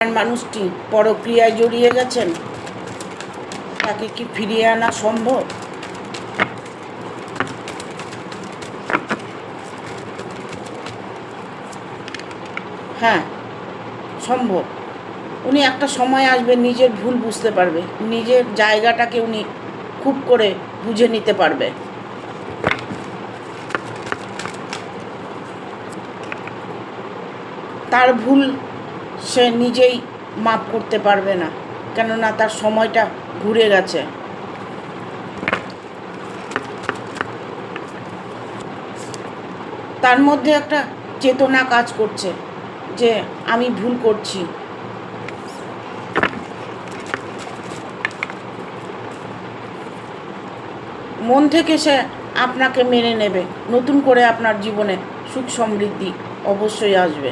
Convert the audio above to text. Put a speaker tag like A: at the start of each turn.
A: মানুষটি পরক্রিয়ায় জড়িয়ে গেছেন, তাকে কি ফিরিয়ে আনা সম্ভব? হ্যাঁ সম্ভব। উনি একটা সময় আসবে, নিজের ভুল বুঝতে পারবে। নিজের জায়গাটাকে উনি খুব করে বুঝে নিতে পারবে। তার ভুল সে নিজেই মাপ করতে পারবে না, কেননা তার সময়টা ঘুরে গেছে। তার মধ্যে একটা চেতনা কাজ করছে যে আমি ভুল করছি। মন থেকে সে আপনাকে মেনে নেবে, নতুন করে আপনার জীবনে সুখ সমৃদ্ধি অবশ্যই আসবে।